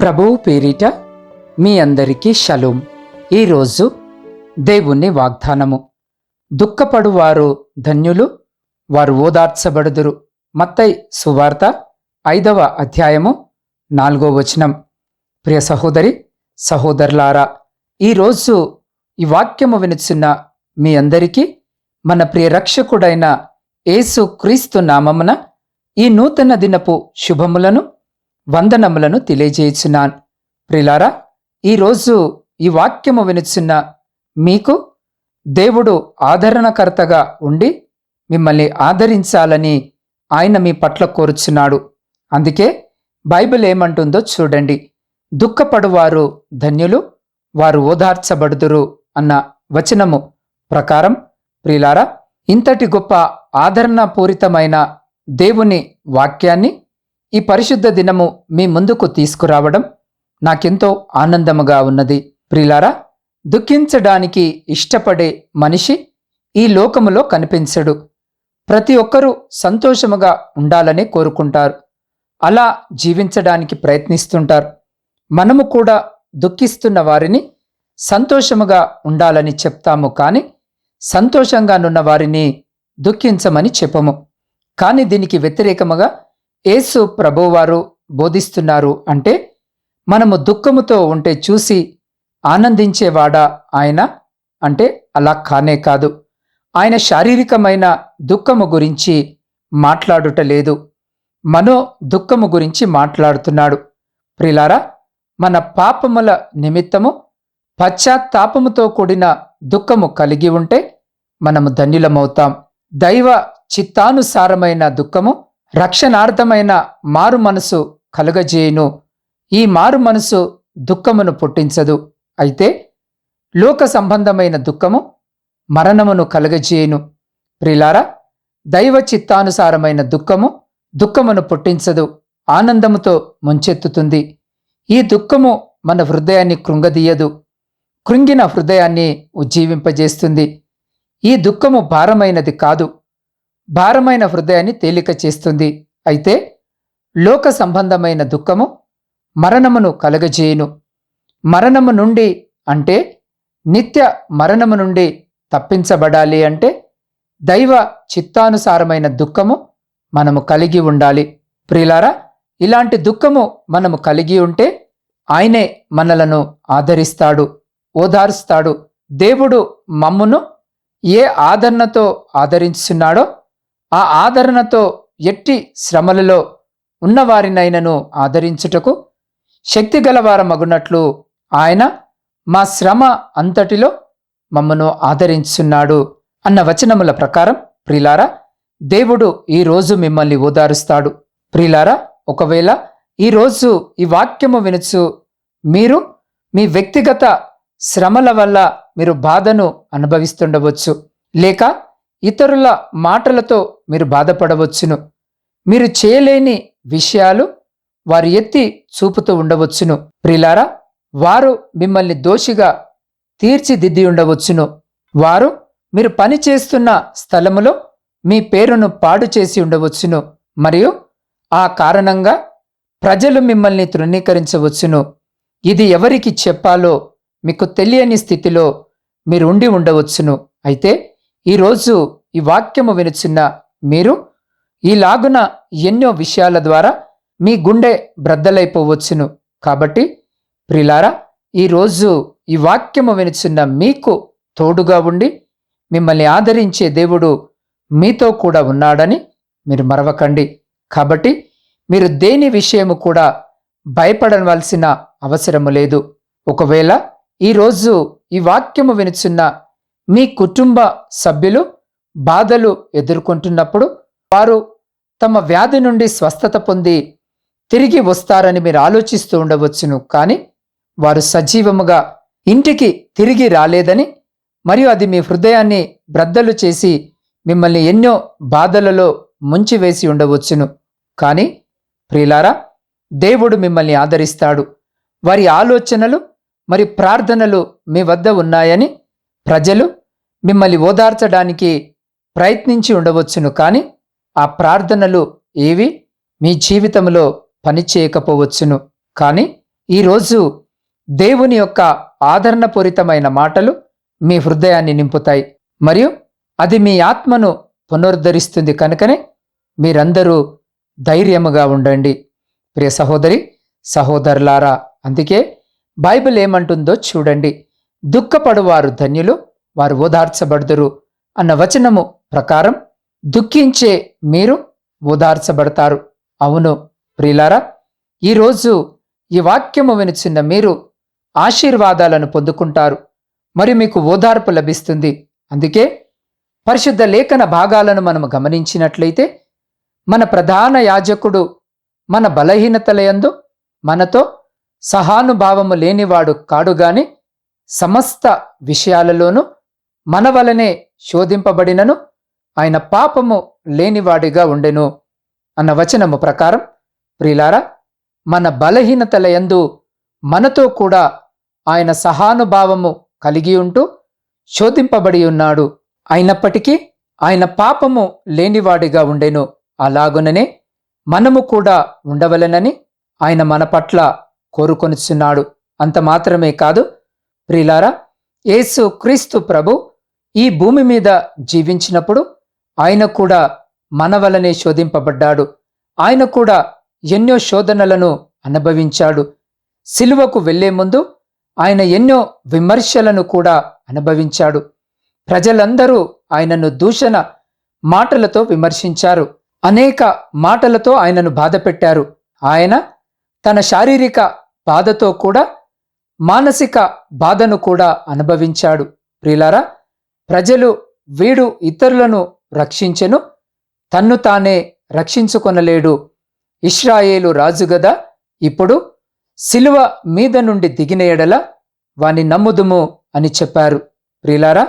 ప్రభువు పేరిట మీ అందరికీ షలోం. ఈరోజు దేవుని వాగ్దానము. దుఃఖపడువారు ధన్యులు వారు ఓదార్చబడుదురు. మత్తై సువార్త ఐదవ అధ్యాయము నాలుగో వచనం. ప్రియ సహోదరి సహోదరులారా ఈరోజు ఈ వాక్యము వినుచున్న మీ అందరికీ మన ప్రియ రక్షకుడైన యేసు క్రీస్తు నామమున ఈ నూతన దినపు శుభములను వందనములను తెలియజేయుచున్నాను. ప్రిలారా ఈరోజు ఈ వాక్యము వినుచున్న మీకు దేవుడు ఆదరణకర్తగా ఉండి మిమ్మల్ని ఆదరించాలని ఆయన మీ పట్ల కోరుచున్నాడు. అందుకే బైబిల్ ఏమంటుందో చూడండి. దుఃఖపడువారు ధన్యులు వారు ఓదార్చబడుదురు అన్న వచనము ప్రకారం ప్రిలారా ఇంతటి గొప్ప ఆదరణపూరితమైన దేవుని వాక్యాన్ని ఈ పరిశుద్ధ దినము మీ ముందుకు తీసుకురావడం నాకెంతో ఆనందముగా ఉన్నది. ప్రిలారా దుఃఖించడానికి ఇష్టపడే మనిషి ఈ లోకములో కనిపించడు. ప్రతి ఒక్కరూ సంతోషముగా ఉండాలని కోరుకుంటారు. అలా జీవించడానికి ప్రయత్నిస్తుంటారు. మనము కూడా దుఃఖిస్తున్న వారిని సంతోషముగా ఉండాలని చెప్తాము కానీ సంతోషంగానున్న వారిని దుఃఖించమని చెప్పము. కానీ దీనికి వ్యతిరేకముగా యేసు ప్రభువారు బోధిస్తున్నారు అంటే మనము దుఃఖముతో ఉంటే చూసి ఆనందించేవాడా ఆయన? అంటే అలా కానే కాదు. ఆయన శారీరకమైన దుఃఖము గురించి మాట్లాడుట లేదు. మనో దుఃఖము గురించి మాట్లాడుతున్నాడు. ప్రిలారా మన పాపముల నిమిత్తము పశ్చాత్తాపముతో కూడిన దుఃఖము కలిగి ఉంటే మనము ధన్యులమవుతాం. దైవ చిత్తానుసారమైన దుఃఖము రక్షణార్థమైన మారు మనసు కలుగజేయును. ఈ మారు మనసు దుఃఖమును పుట్టించదు. అయితే లోక సంబంధమైన దుఃఖము మరణమును కలుగజేయును. ప్రిలారా దైవ చిత్తానుసారమైన దుఃఖము దుఃఖమును పుట్టించదు ఆనందముతో ముంచెత్తుతుంది. ఈ దుఃఖము మన హృదయాన్ని కృంగదీయదు కృంగిన హృదయాన్ని ఉజ్జీవింపజేస్తుంది. ఈ దుఃఖము భారమైనది కాదు. భారమైన హృదయాన్ని తేలిక చేస్తుంది. అయితే లోక సంబంధమైన దుఃఖము మరణమును కలగజేయును. మరణము నుండి అంటే నిత్య మరణము నుండి తప్పించబడాలి అంటే దైవ చిత్తానుసారమైన దుఃఖము మనము కలిగి ఉండాలి. ప్రియులారా ఇలాంటి దుఃఖము మనము కలిగి ఉంటే ఆయనే మనలను ఆదరిస్తాడు ఓదారుస్తాడు. దేవుడు మమ్మును ఏ ఆదరణతో ఆదరించున్నాడో ఆ ఆదరణతో ఎట్టి శ్రమలలో ఉన్నవారినైనను ఆదరించుటకు శక్తిగలవారమగునట్లు ఆయన మా శ్రమ అంతటిలో మమ్మను ఆదరించున్నాడు అన్న వచనముల ప్రకారం ప్రిలారా దేవుడు ఈ రోజు మిమ్మల్ని ఓదారుస్తాడు. ప్రిలారా ఒకవేళ ఈరోజు ఈ వాక్యము వినుచు మీరు మీ వ్యక్తిగత శ్రమల వల్ల మీరు బాధను అనుభవిస్తుండవచ్చు. లేక ఇతరుల మాటలతో మీరు బాధపడవచ్చును. మీరు చేయలేని విషయాలు వారు ఎత్తి చూపుతూ ఉండవచ్చును. ప్రిలారా వారు మిమ్మల్ని దోషిగా తీర్చిదిద్ది ఉండవచ్చును. వారు మీరు పని చేస్తున్న స్థలములో మీ పేరును పాడు చేసి ఉండవచ్చును. మరియు ఆ కారణంగా ప్రజలు మిమ్మల్ని తృణీకరించవచ్చును. ఇది ఎవరికి చెప్పాలో మీకు తెలియని స్థితిలో మీరు ఉండి ఉండవచ్చును. అయితే ఈరోజు ఈ వాక్యము వినుచున్న మీరు ఈలాగున ఎన్నో విషయాల ద్వారా మీ గుండె బ్రద్దలైపోవచ్చును. కాబట్టి ప్రిలారా ఈరోజు ఈ వాక్యము వినుచున్న మీకు తోడుగా ఉండి మిమ్మల్ని ఆదరించే దేవుడు మీతో కూడా ఉన్నాడని మీరు మరవకండి. కాబట్టి మీరు దేని విషయము కూడా భయపడవలసిన అవసరము లేదు. ఒకవేళ ఈరోజు ఈ వాక్యము వినుచున్న మీ కుటుంబ సభ్యులు బాధలు ఎదుర్కొంటున్నప్పుడు వారు తమ వ్యాధి నుండి స్వస్థత పొంది తిరిగి వస్తారని మీరు ఆలోచిస్తూ ఉండవచ్చును. కానీ వారు సజీవముగా ఇంటికి తిరిగి రాలేదని మరియు అది మీ హృదయాన్ని బ్రద్దలు చేసి మిమ్మల్ని ఎన్నో బాధలలో ముంచివేసి ఉండవచ్చును. కానీ ప్రియులారా దేవుడు మిమ్మల్ని ఆదరిస్తాడు. వారి ఆలోచనలు మరి ప్రార్థనలు మీ వద్ద ఉన్నాయని ప్రజలు మిమ్మల్ని ఓదార్చడానికి ప్రయత్నించి ఉండవచ్చును కానీ ఆ ప్రార్థనలు ఏవి? మీ జీవితంలో పనిచేయకపోవచ్చును కానీ ఈరోజు దేవుని యొక్క ఆదరణపూరితమైన మాటలు మీ హృదయాన్ని నింపుతాయి. మరియు అది మీ ఆత్మను పునరుద్ధరిస్తుంది. కనుకనే మీరందరూ ధైర్యముగా ఉండండి. ప్రియ సహోదరి సహోదరులారా అందుకే బైబిల్ ఏమంటుందో చూడండి. దుఃఖపడువారు ధన్యులు వారు ఓదార్చబడుదురు అన్న వచనము ప్రకారం దుఃఖించే మీరు ఓదార్చబడతారు. అవును ప్రియులారా ఈరోజు ఈ వాక్యము వినిచిన్న మీరు ఆశీర్వాదాలను పొందుకుంటారు. మరి మీకు ఓదార్పు లభిస్తుంది. అందుకే పరిశుద్ధ లేఖన భాగాలను మనం గమనించినట్లయితే మన ప్రధాన యాజకుడు మన బలహీనతలయందు మనతో సహానుభావము లేనివాడు కాడుగాని సమస్త విషయాలలోనూ మన వలనే శోధింపబడినను ఆయన పాపము లేనివాడిగా ఉండెను అన్న వచనము ప్రకారం ప్రిలారా మన బలహీనతల యందు మనతో కూడా ఆయన సహానుభావము కలిగి ఉంటూ శోధింపబడి ఉన్నాడు. అయినప్పటికీ ఆయన పాపము లేనివాడిగా ఉండెను. అలాగుననే మనము కూడా ఉండవలెనని ఆయన మన పట్ల కోరుకొనిచున్నాడు. అంత మాత్రమే కాదు ప్రిలారా యేసు క్రీస్తు ప్రభు ఈ భూమి మీద జీవించినప్పుడు ఆయన కూడా మనవలనే శోధింపబడ్డాడు. ఆయన కూడా ఎన్నో శోధనలను అనుభవించాడు. సిలువకు వెళ్ళే ముందు ఆయన ఎన్నో విమర్శలను కూడా అనుభవించాడు. ప్రజలందరూ ఆయనను దూషణ మాటలతో విమర్శించారు. అనేక మాటలతో ఆయనను బాధపెట్టారు. ఆయన తన శారీరక బాధతో కూడా మానసిక బాధను కూడా అనుభవించాడు. ప్రిలారా ప్రజలు వీడు ఇతరులను రక్షించెను తన్ను తానే రక్షించుకొనలేడు. ఇష్రాయేలు రాజుగదా ఇప్పుడు శిలువ మీద నుండి దిగిన ఎడల వాని నమ్ముదుము అని చెప్పారు. ప్రిలారా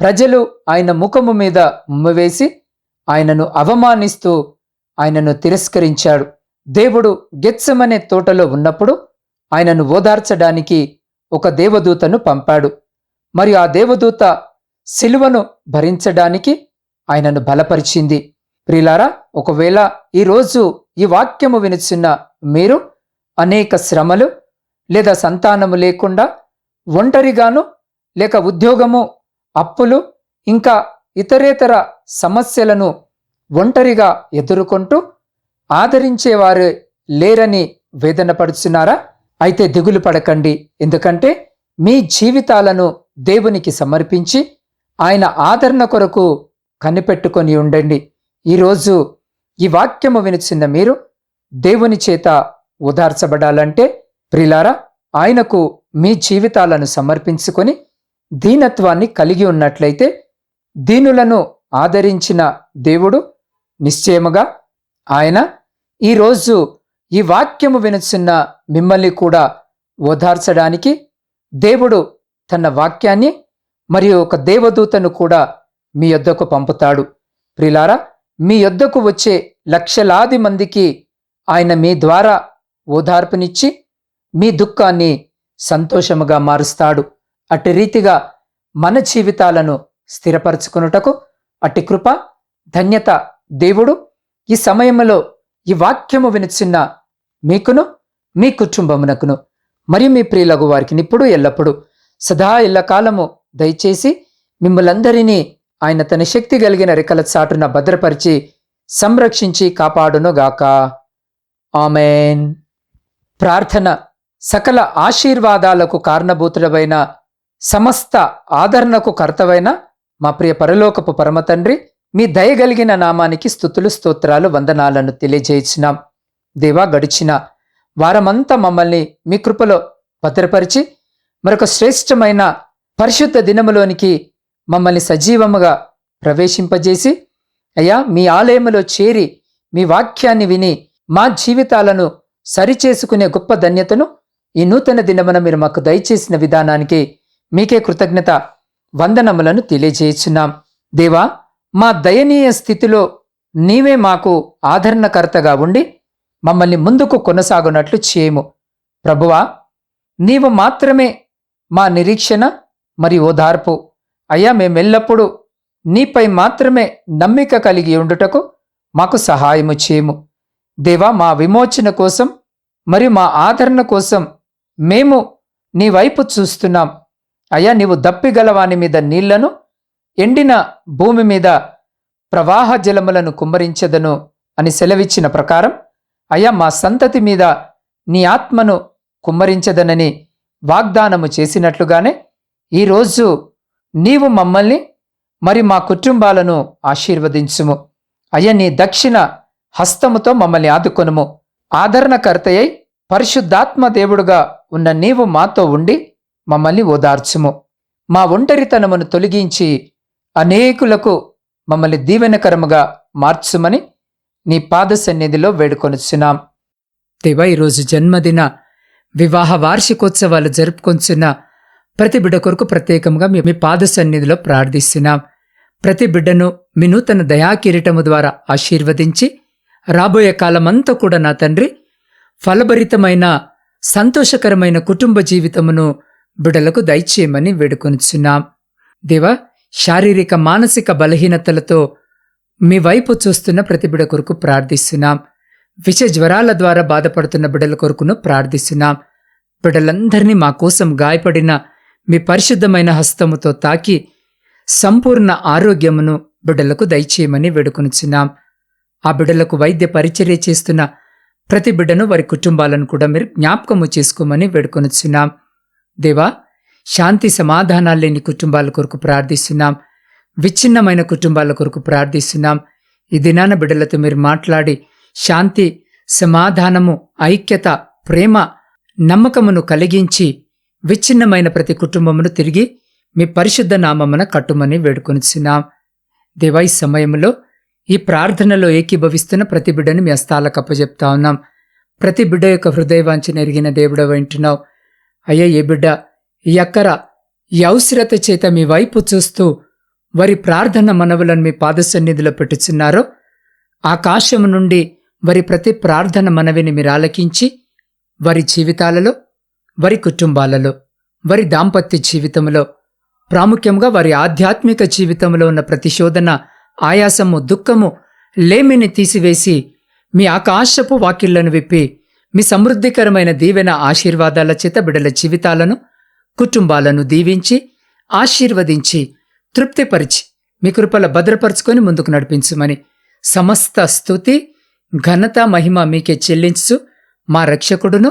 ప్రజలు ఆయన ముఖము మీద ముమ్మివేసి ఆయనను అవమానిస్తూ ఆయనను తిరస్కరించాడు. దేవుడు గెత్సమనే తోటలో ఉన్నప్పుడు ఆయనను ఓదార్చడానికి ఒక దేవదూతను పంపాడు. మరి ఆ దేవదూత శిలువను భరించడానికి ఆయనను బలపరిచింది. ప్రిలారా ఒకవేళ ఈరోజు ఈ వాక్యము వినుచున్న మీరు అనేక శ్రమలు లేదా సంతానము లేకుండా ఒంటరిగాను లేక ఉద్యోగము అప్పులు ఇంకా ఇతరేతర సమస్యలను ఒంటరిగా ఎదుర్కొంటూ ఆదరించేవారు లేరని వేదనపడుచున్నారా? అయితే దిగులు పడకండి. ఎందుకంటే మీ జీవితాలను దేవునికి సమర్పించి ఆయన ఆదరణ కొరకు కనిపెట్టుకొని ఉండండి. ఈరోజు ఈ వాక్యము వినిచిన మీరు దేవుని చేత ఉదార్చబడాలంటే ప్రిలారా ఆయనకు మీ జీవితాలను సమర్పించుకొని దీనత్వాన్ని కలిగి ఉన్నట్లయితే దీనులను ఆదరించిన దేవుడు నిశ్చయముగా ఆయన. ఈరోజు ఈ వాక్యము వినుచున్న మిమ్మల్ని కూడా ఓదార్చడానికి దేవుడు తన వాక్యాన్ని మరియు ఒక దేవదూతను కూడా మీ యొద్దకు పంపుతాడు. ప్రిలారా మీ యొద్దకు వచ్చే లక్షలాది మందికి ఆయన మీ ద్వారా ఓదార్పునిచ్చి మీ దుఃఖాన్ని సంతోషముగా మారుస్తాడు. అట్టి రీతిగా మన జీవితాలను స్థిరపరచుకున్నటకు అట్టి కృప ధన్యత దేవుడు ఈ సమయంలో ఈ వాక్యము వినిచిన్న మీకును మీ కుటుంబమునకును మరియు మీ ప్రియులగు వారికి ఇప్పుడు ఎల్లప్పుడు సదా ఎల్లకాలము దయచేసి మిమ్మలందరినీ ఆయన తన శక్తి కలిగిన రెక్కల చాటున భద్రపరిచి సంరక్షించి కాపాడునుగాక. ఆమెన్. ప్రార్థన సకల ఆశీర్వాదాలకు కారణభూతుడవైన సమస్త ఆదరణకు కర్తవైన మా ప్రియ పరలోకపు పరమతండ్రి మీ దయగలిగిన నామానికి స్థుతులు స్తోత్రాలు వందనాలను తెలియజేయించినాం దేవా గడిచిన వారమంతా మమ్మల్ని మీ కృపలో భద్రపరిచి మరొక శ్రేష్టమైన పరిశుద్ధ దినములోనికి మమ్మల్ని సజీవముగా ప్రవేశింపజేసి అయ్యా మీ ఆలయములో చేరి మీ వాక్యాన్ని విని మా జీవితాలను సరిచేసుకునే గొప్ప ధన్యతను ఈ నూతన దినమున మీరు మాకు దయచేసిన విధానానికి మీకే కృతజ్ఞత వందనములను తెలియజేయుచున్నాం దేవా మా దయనీయ స్థితిలో నీవే మాకు ఆదరణకర్తగా ఉండి మమ్మల్ని ముందుకు కొనసాగునట్లు చేయము. ప్రభువా నీవు మాత్రమే మా నిరీక్షణ మరి ఓదార్పు అయ్యా మేమెల్లప్పుడూ నీపై మాత్రమే నమ్మిక కలిగి ఉండుటకు మాకు సహాయము చేయము. దేవా మా విమోచన కోసం మరియు మా ఆదరణ కోసం మేము నీ వైపు చూస్తున్నాం. అయ్యా నీవు దప్పిగలవాని మీద నీళ్ళను ఎండిన భూమి మీద ప్రవాహ జలములను కుమ్మరించదను అని సెలవిచ్చిన ప్రకారం అయ్యా మా సంతతి మీద నీ ఆత్మను కుమ్మరించదనని వాగ్దానము చేసినట్లుగానే ఈరోజు నీవు మమ్మల్ని మరి మా కుటుంబాలను ఆశీర్వదించుము. అయ్య నీ దక్షిణ హస్తముతో మమ్మల్ని ఆదుకొనుము. ఆదరణకర్తయై పరిశుద్ధాత్మ దేవుడుగా ఉన్న నీవు మాతో ఉండి మమ్మల్ని ఓదార్చుము. మా ఒంటరితనమును తొలగించి అనేకులకు మమ్మల్ని దీవెనకరముగా మార్చుమని నీ పాద సన్నిధిలో వేడుకొనుచున్నాం. దేవా ఈరోజు జన్మదిన వివాహ వార్షికోత్సవాలు జరుపుకొంచున్న ప్రతి బిడ్డ కొరకు ప్రత్యేకంగా మీ మీ పాద సన్నిధిలో ప్రార్థిస్తున్నాం. ప్రతి బిడ్డను మీ నూతన దయాకిరీటము ద్వారా ఆశీర్వదించి రాబోయే కాలమంతా కూడా నా తండ్రి ఫలభరితమైన సంతోషకరమైన కుటుంబ జీవితమును బిడలకు దయచేయమని వేడుకొనిచున్నాం. దేవా శారీరక మానసిక బలహీనతలతో మీ వైపు చూస్తున్న ప్రతి బిడ కొరకు ప్రార్థిస్తున్నాం. విష జ్వరాల ద్వారా బాధపడుతున్న బిడల కొరకును ప్రార్థిస్తున్నాం. బిడలందరినీ మా కోసం గాయపడిన మీ పరిశుద్ధమైన హస్తముతో తాకి సంపూర్ణ ఆరోగ్యమును బిడ్డలకు దయచేయమని వేడుకొనిచున్నాం. ఆ బిడ్డలకు వైద్య పరిచర్య చేస్తున్న ప్రతి బిడ్డను వారి కుటుంబాలను కూడా మీరు జ్ఞాపకము చేసుకోమని వేడుకొనిచున్నాం. దేవా శాంతి సమాధానాలు లేని కుటుంబాల కొరకు ప్రార్థిస్తున్నాం. విచ్ఛిన్నమైన కుటుంబాల కొరకు ప్రార్థిస్తున్నాం. ఈ దినాన బిడ్డలతో మీరు మాట్లాడి శాంతి సమాధానము ఐక్యత ప్రేమ నమ్మకమును కలిగించి విచ్ఛిన్నమైన ప్రతి కుటుంబమును తిరిగి మీ పరిశుద్ధ నామమున కట్టుమని వేడుకొనిచున్నాం. దేవా ఈ సమయంలో ఈ ప్రార్థనలో ఏకీభవిస్తున్న ప్రతి బిడ్డను మీ హస్తాలకు అప్పజెప్తా ఉన్నాం. ప్రతి బిడ్డ యొక్క హృదయవాంఛన ఎరిగిన దేవుడ వింటున్నావు అయ్యా ఏ బిడ్డ ఈ అక్కర ఈ అవసరత చేత మీ వైపు చూస్తూ వారి ప్రార్థన మనవులను మీ పాద సన్నిధిలో పెట్టుచున్నారో ఆకాశము నుండి వారి ప్రతి ప్రార్థన మనవిని మీరు ఆలకించి వారి జీవితాలలో వారి కుటుంబాలలో వారి దాంపత్య జీవితంలో ప్రాముఖ్యంగా వారి ఆధ్యాత్మిక జీవితంలో ఉన్న ప్రతిశోధన ఆయాసము దుఃఖము లేమిని తీసివేసి మీ ఆకాశపు వాకిళ్ళను విప్పి మీ సమృద్ధికరమైన దీవెన ఆశీర్వాదాల చేత బిడల జీవితాలను కుటుంబాలను దీవించి ఆశీర్వదించి తృప్తిపరిచి మీ కృపల భద్రపరుచుకొని ముందుకు నడిపించుమని సమస్త స్థుతి ఘనత మహిమ మీకే చెల్లించు మా రక్షకుడును